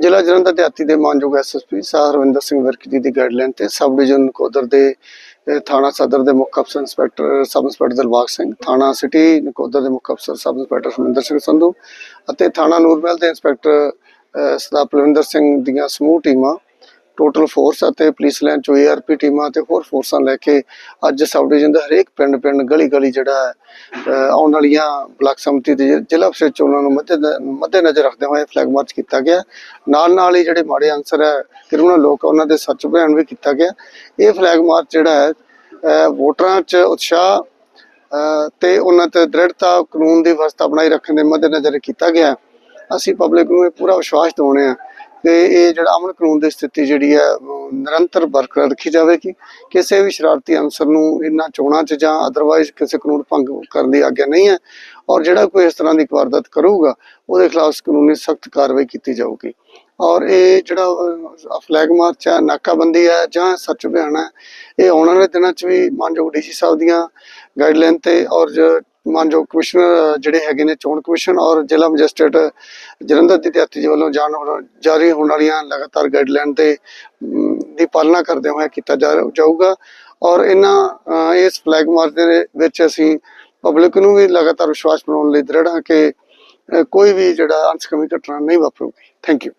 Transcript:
ਜ਼ਿਲ੍ਹਾ ਜਲੰਧਰ ਦੇ ਹਾਤੀ ਦੇ ਮਾਨਯੋਗ ਐਸਐਸਪੀ ਸਾਹ ਹਰਵਿੰਦਰ ਸਿੰਘ ਵਿਰਕ ਜੀ ਦੀ ਗਾਈਡਲਾਈਨ ਤੇ ਸਬ ਡਿਵੀਜ਼ਨ ਨਕੋਦਰ ਦੇ ਥਾਣਾ ਸਦਰ ਦੇ ਮੁੱਖ ਅਫਸਰ inspector, sub inspector Dilbagh Singh, ਥਾਣਾ ਸਿਟੀ ਨਕੋਦਰ ਦੇ ਮੁੱਖ ਅਫਸਰ ਸਬ ਇੰਸਪੈਕਟਰ ਸੁਮਿੰਦਰ ਸਿੰਘ ਸੰਧੂ ਅਤੇ ਥਾਣਾ ਨੂਰਮਹਿਲ ਦੇ ਇੰਸਪੈਕਟਰ ਸਦਾ ਪਲਵਿੰਦਰ ਸਿੰਘ ਦੀਆਂ ਸਮੂਹ ਟੀਮਾਂ ਟੋਟਲ ਫੋਰਸ ਅਤੇ ਪੁਲਿਸ ਲਾਈਨ ਚੋਂ ਏਆਰਪੀ ਟੀਮਾਂ ਤੇ ਹੋਰ ਫੋਰਸਾਂ ਲੈ ਕੇ ਅੱਜ ਸਬ ਡਿਵੀਜ਼ਨ ਦੇ ਹਰੇਕ ਪਿੰਡ ਪਿੰਡ ਗਲੀ ਗਲੀ ਜਿਹੜਾ ਹੈ, ਆਉਣ ਵਾਲੀਆਂ ਬਲਾਕ ਸਮਿਤੀ ਦੇ ਜ਼ਿਲ੍ਹਾ ਪ੍ਰੀਸ਼ਦ ਚੋਣਾਂ ਨੂੰ ਮੱਦੇ ਮੱਦੇ ਨਜ਼ਰ ਰੱਖਦੇ ਹੋਏ ਫਲੈਗ ਮਾਰਚ ਕੀਤਾ ਗਿਆ। ਨਾਲ ਨਾਲ ਹੀ ਜਿਹੜੇ ਮਾੜੇ ਅਨਸਰ ਹੈ ਕ੍ਰਿਮੀਨਲ ਲੋਕ ਉਹਨਾਂ ਦੇ ਸੱਚ ਬਿਆਨ ਵੀ ਕੀਤਾ ਗਿਆ। ਇਹ ਫਲੈਗ ਮਾਰਚ ਜਿਹੜਾ ਹੈ ਵੋਟਰਾਂ 'ਚ ਉਤਸ਼ਾਹ ਅਹ, ਤੇ ਉਹਨਾਂ ਤੇ ਦ੍ਰਿੜਤਾ ਕਾਨੂੰਨ ਦੀ ਵਿਵਸਥਾ ਬਣਾਈ ਰੱਖਣ ਦੇ ਮੱਦੇਨਜ਼ਰ ਕੀਤਾ ਗਿਆ। ਅਸੀਂ ਪਬਲਿਕ ਨੂੰ ਇਹ ਪੂਰਾ ਵਿਸ਼ਵਾਸ ਦਿਵਾਉਣੇ ਆ ਕਿ ਇਹ ਜਿਹੜਾ ਅਮਨ ਕਾਨੂੰਨ ਦੀ ਸਥਿਤੀ ਜਿਹੜੀ ਹੈ ਨਿਰੰਤਰ ਬਰਕਰਾਰ ਰੱਖੀ ਜਾਵੇਗੀ। ਕਿਸੇ ਵੀ ਸ਼ਰਾਰਤੀ ਅਨਸਰ ਨੂੰ ਇਹਨਾਂ ਚੋਣਾਂ 'ਚ ਜਾਂ ਅਦਰਵਾਈਜ਼ ਕਿਸੇ ਕਾਨੂੰਨ ਭੰਗ ਕਰਨ ਦੀ ਆਗਿਆ ਨਹੀਂ ਹੈ ਔਰ ਜਿਹੜਾ ਕੋਈ ਇਸ ਤਰ੍ਹਾਂ ਦੀ ਵਾਰਦਾਤ ਕਰੂਗਾ, ਉਹਦੇ ਖਿਲਾਫ ਕਾਨੂੰਨੀ ਸਖਤ ਕਾਰਵਾਈ ਕੀਤੀ ਜਾਊਗੀ। ਔਰ ਇਹ ਜਿਹੜਾ ਫਲੈਗ ਮਾਰਚ ਹੈ, ਨਾਕਾਬੰਦੀ ਹੈ ਜਾਂ ਸੱਚ ਬਿਆਨ ਹੈ, ਇਹ ਆਉਣ ਵਾਲੇ ਦਿਨਾਂ 'ਚ ਵੀ ਮਾਨਯੋਗ ਡੀਸੀ ਸਾਹਿਬ ਦੀਆਂ ਗਾਈਡਲਾਈਨ ਤੇ ਔਰ ਮਾਨਯੋਗ ਕਮਿਸ਼ਨਰ ਜਿਹੜੇ ਹੈਗੇ ਨੇ ਚੋਣ ਕਮਿਸ਼ਨ ਔਰ ਜ਼ਿਲ੍ਹਾ ਮੈਜਿਸਟ੍ਰੇਟ ਜਲੰਧਰ ਦੀ ਦਿਹਾਤੀ ਜੀ ਵੱਲੋਂ ਜਾਰੀ ਹੋਣ ਵਾਲੀਆਂ ਲਗਾਤਾਰ ਗਾਈਡਲਾਈਨ ਤੇ ਦੀ ਪਾਲਣਾ ਕਰਦੇ ਹੋਏ ਕੀਤਾ ਜਾਊਗਾ। ਔਰ ਇਹਨਾਂ ਇਸ ਫਲੈਗ ਮਾਰਚ ਦੇ ਵਿੱਚ ਅਸੀਂ ਪਬਲਿਕ ਨੂੰ ਵੀ ਲਗਾਤਾਰ ਵਿਸ਼ਵਾਸ ਬਣਾਉਣ ਲਈ ਦ੍ਰਿੜ ਹਾਂ ਕਿ ਕੋਈ ਵੀ ਜਿਹੜਾ ਅਨਸਕਮੀ ਘਟਨਾ ਨਹੀਂ ਵਾਪਰੂਗੀ। Thank you